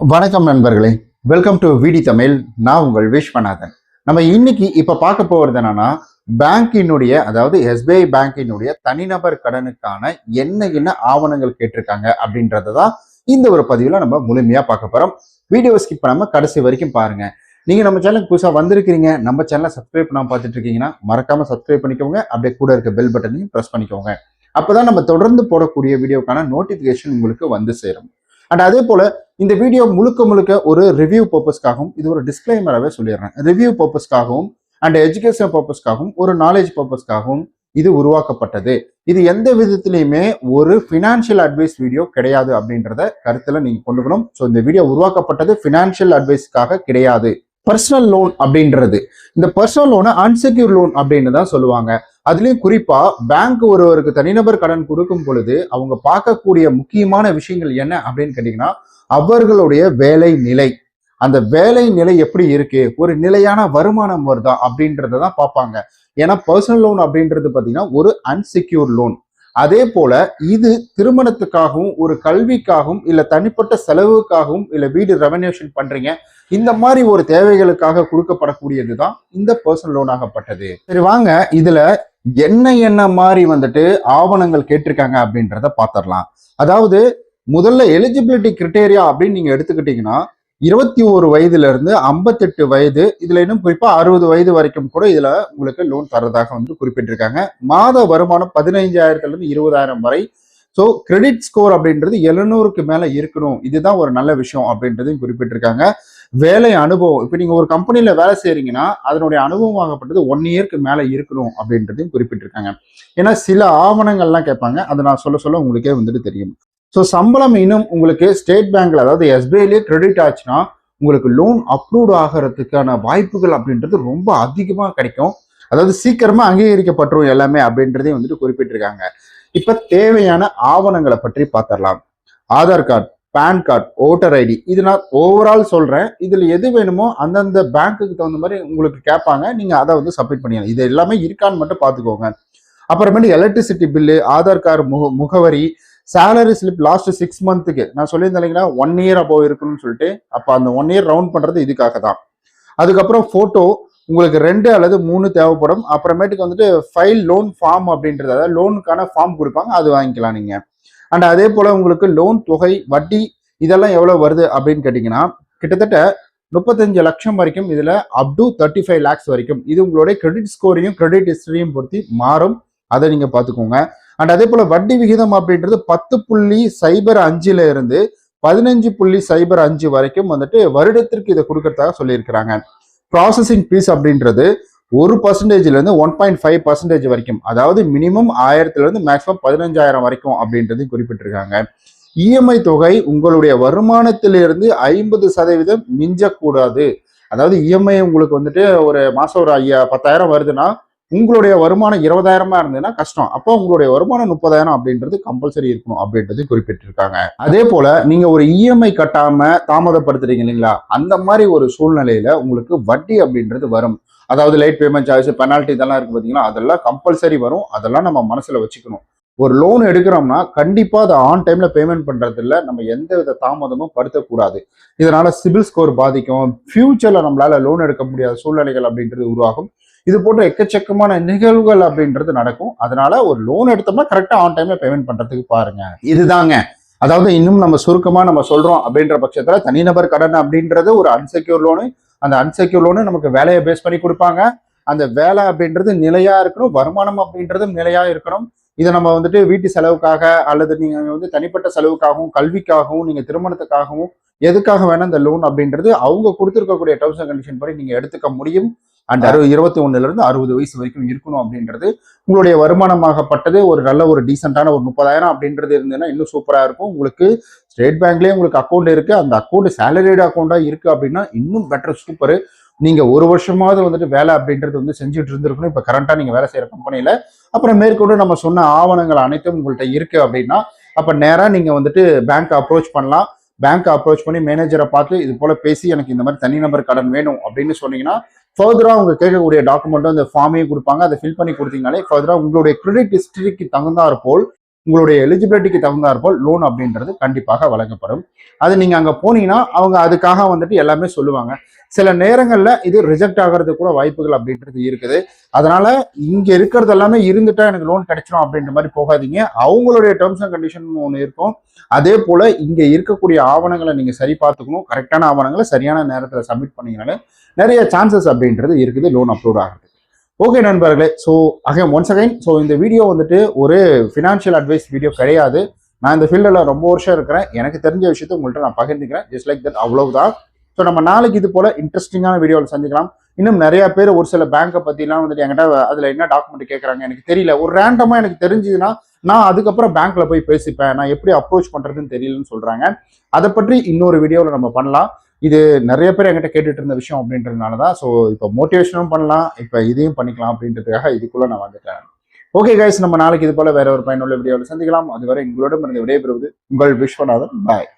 வணக்கம் நண்பர்களே. Welcome to விடி தமிழ். நான் உங்கள் விஸ்வநாதன். நம்ம இன்னைக்கு இப்போ பார்க்க போகிறது என்னன்னா பேங்கினுடைய அதாவது எஸ்பிஐ பேங்கினுடைய தனிநபர் கடனுக்கான என்ன என்ன ஆவணங்கள் கேட்டிருக்காங்க அப்படின்றத தான் இந்த ஒரு பதிவில் நம்ம முழுமையாக பார்க்க போகிறோம் வீடியோ ஸ்கிப் பண்ணாமல் கடைசி வரைக்கும் பாருங்க. நீங்க நம்ம சேனலுக்கு புதுசாக வந்திருக்கிறீங்க நம்ம சேனலை சப்ஸ்கிரைப் பண்ணாம பார்த்துட்டு இருக்கீங்கன்னா மறக்காம சப்ஸ்கிரைப் பண்ணிக்கோங்க. அப்படியே கூட இருக்க பெல் பட்டனையும் ப்ரெஸ் பண்ணிக்கோங்க. அப்பதான் நம்ம தொடர்ந்து போடக்கூடிய வீடியோக்கான நோட்டிஃபிகேஷன் உங்களுக்கு வந்து சேரும். அண்ட் அதே போல இந்த வீடியோ முழுக்க முழுக்க ஒரு ரிவ்யூ பர்பஸ்க்காகவும் இது ஒரு டிஸ்க்ளைமராகவே சொல்லிடுறேன். ரிவ்யூ பர்பஸ்க்காகவும் அண்ட் எஜுகேஷன் பர்பஸ்க்காகவும் ஒரு நாலேஜ் பர்பஸ்க்காகவும் இது உருவாக்கப்பட்டது. இது எந்த விதத்திலையுமே ஒரு ஃபினான்ஷியல் அட்வைஸ் வீடியோ கிடையாது அப்படின்றத கருத்தில் நீங்கள் கொண்டுக்கணும். ஸோ இந்த வீடியோ உருவாக்கப்பட்டது ஃபினான்ஷியல் அட்வைஸ்க்காக கிடையாது. பர்சனல் லோன் அப்படின்றது. இந்த பர்சனல் லோனை அன்செக்யூர் லோன் அப்படின்னு தான் சொல்லுவாங்க. அதுலயும் குறிப்பா பேங்க் ஒருவருக்கு தனிநபர் கடன் கொடுக்கும் பொழுது அவங்க பார்க்கக்கூடிய முக்கியமான விஷயங்கள் என்ன அப்படின்னு கேட்டீங்கன்னா அவர்களுடைய வேலை நிலை. அந்த வேலை நிலை எப்படி இருக்கு? ஒரு நிலையான வருமானம் வருதா? அப்படின்றத தான் பார்ப்பாங்க. ஏன்னா பர்சனல் லோன் அப்படின்றது பார்த்தீங்கன்னா ஒரு அன்செக்யூர் லோன் அதே போல இது திருமணத்துக்காகவும் ஒரு கல்விக்காகவும் இல்ல தனிப்பட்ட செலவுக்காகவும் இல்ல வீடு ரெவன்யூஷன் பண்றீங்க இந்த மாதிரி ஒரு தேவைகளுக்காக கொடுக்கப்படக்கூடியது தான் இந்த பர்சனல் லோன் ஆகப்பட்டது. சரி வாங்க. இதுல என்ன என்ன மாதிரி வந்துட்டு ஆவணங்கள் கேட்டிருக்காங்க அப்படின்றத பார்த்துடலாம். அதாவது முதல்ல எலிஜிபிலிட்டி கிரிட்டேரியா அப்படின்னு நீங்க எடுத்துக்கிட்டீங்கன்னா இருபத்தி ஒரு வயதுல இருந்து ஐம்பத்தெட்டு வயது இதுல இன்னும் குறிப்பா அறுபது வயது வரைக்கும் கூட இதுல உங்களுக்கு லோன் தரதாக வந்து குறிப்பிட்டிருக்காங்க. மாத வருமானம் பதினைஞ்சாயிரத்துல இருந்து இருபதாயிரம் வரை. ஸோ கிரெடிட் ஸ்கோர் அப்படின்றது எழுநூறுக்கு மேல இருக்கணும். இதுதான் ஒரு நல்ல விஷயம் அப்படின்றதையும் குறிப்பிட்டிருக்காங்க. வேலை அனுபவம். இப்போ நீங்கள் ஒரு கம்பெனியில் வேலை செய்கிறீங்கன்னா அதனுடைய அனுபவம் ஆகப்பட்டது ஒன் இயர்க்கு மேலே இருக்கணும் அப்படின்றதையும் குறிப்பிட்டிருக்காங்க. ஏன்னா சில ஆவணங்கள்லாம் கேட்பாங்க. அதை நான் சொல்ல சொல்ல உங்களுக்கே வந்துட்டு தெரியும். ஸோ சம்பளம் இன்னும் உங்களுக்கு ஸ்டேட் பேங்க்ல அதாவது எஸ்பிஐலேயே கிரெடிட் ஆச்சுன்னா உங்களுக்கு லோன் அப்ரூவ்ட் ஆகிறதுக்கான வாய்ப்புகள் அப்படின்றது ரொம்ப அதிகமாக கிடைக்கும். அதாவது சீக்கிரமா அங்கீகரிக்கப்பட்டுரும் எல்லாமே அப்படின்றதையும் வந்துட்டு குறிப்பிட்டிருக்காங்க. இப்ப தேவையான ஆவணங்களை பற்றி பார்த்துடலாம். Aadhaar card. PAN card voter ID இது நான் ஓவரால் சொல்கிறேன் இதில் எது வேணுமோ அந்தந்த பேங்க்குக்கு தகுந்த மாதிரி உங்களுக்கு கேட்பாங்க. நீங்கள் அதை வந்து சப்மிட் பண்ணிடலாம். இது எல்லாமே இருக்கான்னு மட்டும் பார்த்துக்கோங்க. அப்புறமேட்டு எலக்ட்ரிசிட்டி பில்லு ஆதார் கார்டு முக முகவரி சேலரி ஸ்லிப் லாஸ்ட் சிக்ஸ் மந்த்துக்கு நான் சொல்லியிருந்தேன் இல்லைங்கன்னா ஒன் இயர் அப்போ இருக்கணும்னு சொல்லிட்டு. அப்போ அந்த ஒன் இயர் ரவுண்ட் பண்ணுறது இதுக்காக தான். அதுக்கப்புறம் ஃபோட்டோ உங்களுக்கு ரெண்டு அல்லது மூணு தேவைப்படும். அப்புறமேட்டுக்கு வந்துட்டு ஃபைல் லோன் ஃபார்ம் அப்படின்றது அதாவது லோனுக்கான ஃபார்ம் கொடுப்பாங்க. அது வாங்கிக்கலாம் நீங்கள் அண்ட் அதே போல உங்களுக்கு லோன் தொகை வட்டி இதெல்லாம் எவ்வளவு வருது அப்படின்னு கேட்டிங்கன்னா கிட்டத்தட்ட முப்பத்தஞ்சு லட்சம் வரைக்கும் இதுல up to thirty five lakhs வரைக்கும் இது உங்களுடைய கிரெடிட் ஸ்கோரையும் கிரெடிட் ஹிஸ்டரியும் பொறுத்து மாறும். அதை நீங்க பாத்துக்கோங்க அண்ட் அதே போல வட்டி விகிதம் அப்படின்றது பத்து புள்ளி சைபர் அஞ்சுல இருந்து பதினஞ்சு புள்ளி சைபர் அஞ்சு வரைக்கும் வந்துட்டு வருடத்திற்கு இதை கொடுக்கறதாக சொல்லியிருக்கிறாங்க. ப்ராசஸிங் ஃபீஸ் அப்படின்றது ஒரு பர்சன்டேஜ்லேருந்து ஒன் பாயிண்ட் ஃபைவ் பர்சன்டேஜ் வரைக்கும் அதாவது மினிமம் ஆயிரத்துலேருந்து மேக்ஸிமம் பதினஞ்சாயிரம் வரைக்கும் அப்படின்றது குறிப்பிட்டிருக்காங்க. இஎம்ஐ தொகை உங்களுடைய வருமானத்திலிருந்து ஐம்பது சதவீதம் மிஞ்சக்கூடாது. அதாவது இஎம்ஐ உங்களுக்கு வந்துட்டு ஒரு மாதம் ஒரு ஐயா பத்தாயிரம் வருதுன்னா உங்களுடைய வருமானம் இருபதாயிரமா இருந்ததுன்னா கஷ்டம். அப்போ உங்களுடைய வருமானம் முப்பதாயிரம் அப்படின்றது கம்பல்சரி இருக்கணும் அப்படின்றது குறிப்பிட்டிருக்காங்க. அதே போல நீங்க ஒரு இஎம்ஐ கட்டாம தாமதப்படுத்துறீங்க இல்லைங்களா? அந்த மாதிரி ஒரு சூழ்நிலையில உங்களுக்கு வட்டி அப்படின்றது வரும். அதாவது லேட் பேமெண்ட் சார்ஜ் பெனால்ட்டி இதெல்லாம் இருக்கு பார்த்தீங்கன்னா அதெல்லாம் கம்பல்சரி வரும். அதெல்லாம் நம்ம மனசுல வச்சுக்கணும். ஒரு லோன் எடுக்கிறோம்னா கண்டிப்பாக அதை ஆன் டைமில் பேமெண்ட் பண்ணுறதில்ல நம்ம எந்த வித தாமதமும் படுத்தக்கூடாது. இதனால் சிபில் ஸ்கோர் பாதிக்கும். ஃப்யூச்சரில் நம்மளால் லோன் எடுக்க முடியாத சூழ்நிலைகள் அப்படின்றது உருவாகும். இது போன்ற எக்கச்சக்கமான நிகழ்வுகள் அப்படின்றது நடக்கும். அதனால ஒரு லோன் எடுத்தோம்னா கரெக்டாக ஆன் டைம்ல பேமெண்ட் பண்றதுக்கு பாருங்க. இதுதாங்க. அதாவது இன்னும் நம்ம சுருக்கமா நம்ம சொல்றோம் அப்படின்ற பட்சத்துல தனிநபர் கடன் அப்படின்றது ஒரு அன்செக்யூர் லோனு அந்த அன்செக்யூர் லோனு நமக்கு வேலையை பேஸ் பண்ணி கொடுப்பாங்க. அந்த வேலை அப்படின்றது நிலையா இருக்கணும். வருமானம் அப்படின்றதும் நிலையா இருக்கணும். இதை நம்ம வந்துட்டு வீட்டு செலவுக்காக அல்லது நீங்க வந்து தனிப்பட்ட செலவுக்காகவும் கல்விக்காகவும் நீங்க திருமணத்துக்காகவும் எதுக்காக வேணா இந்த லோன் அப்படின்றது அவங்க கொடுத்துருக்கக்கூடிய டர்ம்ஸ் அண்ட் கண்டிஷன் படி நீங்க எடுத்துக்க முடியும். அண்ட் அறுபது இருபத்தி ஒண்ணுல இருந்து அறுபது வயசு வரைக்கும் இருக்கணும் அப்படின்றது உங்களுடைய வருமானமாகப்பட்டது ஒரு நல்ல ஒரு டீசென்டான ஒரு முப்பதாயிரம் அப்படின்றது இருந்ததுன்னா இன்னும் சூப்பரா இருக்கும். உங்களுக்கு ஸ்டேட் பேங்க்லயே உங்களுக்கு அக்கௌண்ட் இருக்கு. அந்த அக்கௌண்ட் சேலரிடு அக்கௌண்டா இருக்கு அப்படின்னா இன்னும் பெட்டர் சூப்பர் நீங்க ஒரு வருஷமாவது வந்துட்டு வேலை அப்படின்றது வந்து செஞ்சுட்டு இருந்திருக்கணும். இப்ப கரண்டா நீங்க வேலை செய்யற கம்பெனில அப்புறம் மேற்கொண்டு நம்ம சொன்ன ஆவணங்கள் அனைத்தும் உங்கள்கிட்ட இருக்கு அப்படின்னா அப்ப நேரா நீங்க வந்துட்டு பேங்க் அப்ரோச் பண்ணலாம். பேங்க் அப்ரோச் பண்ணி மேனேஜரை பார்த்து இது போல பேசி எனக்கு இந்த மாதிரி தனிநபர் கடன் வேணும் அப்படின்னு சொன்னீங்கன்னா ஃபர்தராக அவங்க கேட்கக்கூடிய டாக்குமெண்ட்டும் அந்த ஃபார்மையும் கொடுப்பாங்க. அதை ஃபில் பண்ணி கொடுத்தீங்கனாலே ஃபர்தராக உங்களுடைய கிரெடிட் ஹிஸ்டரிக்கு தகுந்தாற் போல் உங்களுடைய எலிஜிபிலிட்டிக்கு தகுந்தாற்போல் லோன் அப்படின்றது கண்டிப்பாக வழங்கப்படும். அது நீங்கள் அங்கே போனீங்கன்னா அவங்க அதுக்காக வந்துட்டு எல்லாமே சொல்லுவாங்க. சில நேரங்களில் இது ரிஜெக்ட் ஆகிறது கூட வாய்ப்புகள் அப்படின்றது இருக்குது. அதனால இங்கே இருக்கிறது எல்லாமே இருந்துட்டா எனக்கு லோன் கிடைச்சிடும் அப்படின்ற மாதிரி போகாதீங்க. அவங்களுடைய டேர்ம்ஸ் அண்ட் கண்டிஷன் ஒன்று இருக்கும். அதே போல் இங்கே இருக்கக்கூடிய ஆவணங்களை நீங்கள் சரி பார்த்துக்கணும். கரெக்டான ஆவணங்களை சரியான நேரத்தில் சப்மிட் பண்ணீங்கனாலே நிறைய சான்சஸ் அப்படின்றது இருக்குது லோன் அப்ரூவ் ஆகிறது ஓகே நண்பர்களே. So again once again so இந்த வீடியோ வந்துட்டு ஒரு ஃபினான்ஷியல் அட்வைஸ் வீடியோ கிடையாது. நான் இந்த ஃபீல்டில் ரொம்ப வருஷம் இருக்கிறேன். எனக்கு தெரிஞ்ச விஷயத்த உங்கள்கிட்ட நான் பகிர்ந்துக்கிறேன். ஜஸ்ட் லைக் தட் அவ்வளவுதான். ஸோ நம்ம நாளைக்கு இது போல இன்ட்ரெஸ்டிங்கான வீடியோவில் சந்திக்கலாம். இன்னும் நிறைய பேர் ஒரு சில பேங்கை பற்றிலாம் வந்துட்டு என்கிட்ட அதில் என்ன டாக்குமெண்ட் கேட்குறாங்க எனக்கு தெரியல. ஒரு ரேண்டமாக எனக்கு தெரிஞ்சதுன்னா நான் அதுக்கப்புறம் பேங்க்ல போய் பேசிப்பேன். நான் எப்படி அப்ரோச் பண்ணுறதுன்னு தெரியலன்னு சொல்கிறாங்க அதை பற்றி இன்னொரு வீடியோவில் நம்ம பண்ணலாம். இது நிறைய பேர் என்கிட்ட கேட்டுட்டு இருந்த விஷயம் அப்படின்றதுனால தான் ஸோ இப்போ மோட்டிவேஷனும் பண்ணலாம் இப்போ இதையும் பண்ணிக்கலாம் அப்படின்றதுக்காக இதுக்குள்ள நான் வந்துட்டேன். ஓகே கைஸ் நம்ம நாளைக்கு இது போல வேற ஒரு பயனுள்ள வீடியோவில் சந்திக்கலாம். அதுவரை உங்களோட இருந்து விடைபெறுவது உங்கள் விஸ்வநாதன். பாய்